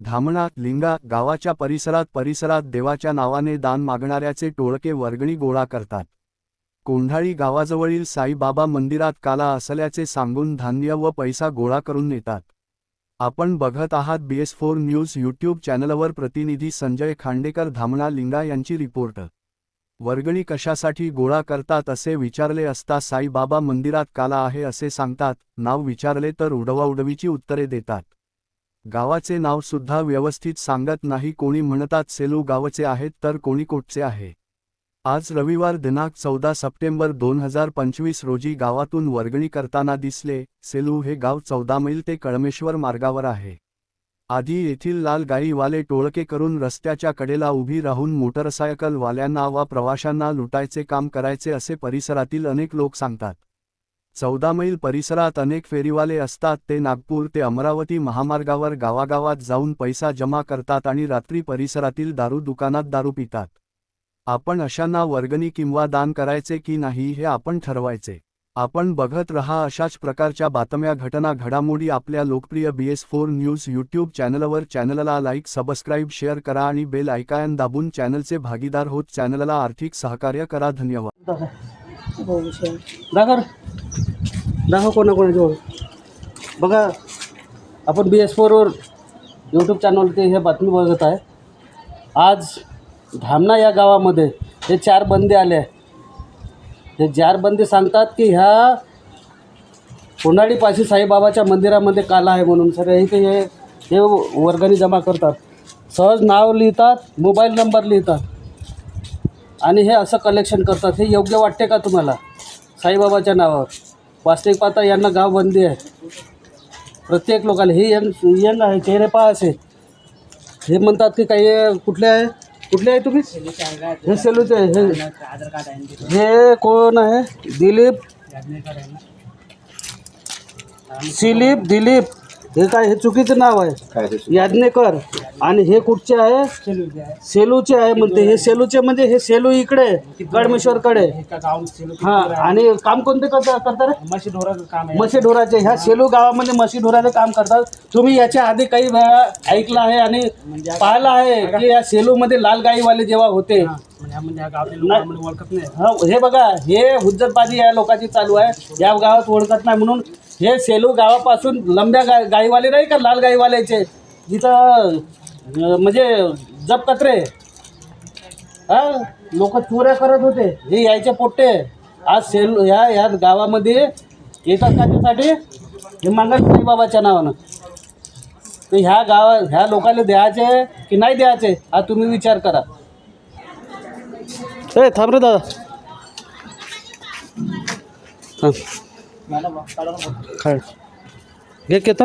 धामणा लिंगा गावाच्या परिसरात परिसरात देवाच्या नावाने दान मागणाऱ्याचे टोळके वर्गणी गोळा करतात. कोंढाळी गावाजवळील साईबाबा मंदिरात काला असल्याचे सांगून धान्य व पैसा गोळा करून नेतात. आपण बघत आहात बीएस फोर न्यूज यूट्यूब चॅनलवर प्रतिनिधी संजय खांडेकर धामणा लिंगा यांची रिपोर्ट. वर्गणी कशासाठी गोळा करतात असे विचारले असता साईबाबा मंदिरात काला आहे असे सांगतात नाव विचारले तर उडवाउडवीची उत्तरे देतात. गावाचे नाव सुद्धा व्यवस्थित सांगत नाही. कोणी म्हणतात सेलू गावचे आहेत तर कोणी कोटचे आहे? आज रविवार दिनांक चौदा सप्टेंबर दोन हजार पंचवीस रोजी गावातून वर्गणी करताना दिसले सेलू हे गाव चौदा मैल ते कळमेश्वर मार्गावर आहे. आधी येथील लाल गाईवाले टोळके करून रस्त्याच्या कडेला उभी राहून मोटरसायकलवाल्यांना वा प्रवाशांना लुटायचे काम करायचे असे परिसरातील अनेक लोक सांगतात. चौदा मैल परिसरात अनेक फेरीवाले असतात ते नागपूर ते अमरावती महामार्गावर गावागावात जाऊन पैसा जमा करतात आणि रात्री परिसरातील दारू दुकानात दारू पितात. आपण अशांना वर्गणी किंवा दान करायचे की नाही हे आपण ठरवायचे. आपण बघत रहा अशाच प्रकारच्या बातम्या घटना घडामोडी आपल्या लोकप्रिय B S four news YouTube चॅनलवर. चॅनलला लाईक सबस्क्राईब शेअर करा आणि बेल ऐकायन दाबून चॅनलचे भागीदार होत चॅनलला आर्थिक सहकार्य करा. धन्यवाद. हो, हो, हो. दाखव कोणाकोणाजवळ बघा आपण बी एस फोरवर यूट्यूब चॅनलवरती हे बातमी बघत आहे. आज धामणा या गावामध्ये हे चार बंदे आले आहे हे चार बंदी सांगतात की ह्या कोंडाळीपाशी साईबाबाच्या मंदिरामध्ये काला आहे म्हणून सगळे इथे हे हे वर्गणी जमा करतात. सहज नाव लिहितात मोबाईल नंबर लिहितात. आणि हे असं कलेक्शन करतात. हे योग्य वाटते का तुम्हाला? साईबाबाच्या नावावर. वास्तविक पाहता यांना गाव बंदी आहे. प्रत्येक लोकांना हे यंग यंग आहे चेहरे पहा असे. हे म्हणतात की काही कुठले आहे? कुठले आहे तुम्ही? हे सेलूचे आहे हे. हे कोण आहे? दिलीप. सिलीप दिलीप. हे काय हे चुकीचं नाव आहे. याज्ञेकर आणि हे कुठचे आहे? सेलूचे आहे म्हणते. हे सेलूचे म्हणजे हे सेलू इकडे कडमेश्वरकडे हा आणि काम कोणते करता करता रे? म्हशी ढोराचं. काम आहे म्हशी ढोराचे ह्या सेलू गावामध्ये म्हशी ढोराचे काम करतात. तुम्ही याच्या आधी काही वेळा ऐकलं आहे आणि पाहिलं आहे की या सेलूमध्ये लाल गाईवाले जेव्हा होते म्हणजे ह्या गावातील लोक आम्हाला ओळखत नाही हा हे बघा हे हुज्जतबाजी या लोकांची चालू आहे. या गावात ओळखत नाही म्हणून हे सेलू गावापासून लंब्या गाय गाईवाले नाही का लाल गाईवाल्याचे? जिथं अं, म्हणजे जप कचरे हा लोक चोऱ्या करत होते. हे यायचे पोट्टे. आज सेलू ह्या ह्या गावामध्ये येतात त्याच्यासाठी हे मागत साईबाबाच्या नावानं. तर ह्या गावा ह्या लोकांना द्यायचे की नाही द्यायचे हा तुम्ही विचार करा. ए थांब रे दादा. थांब. घे केता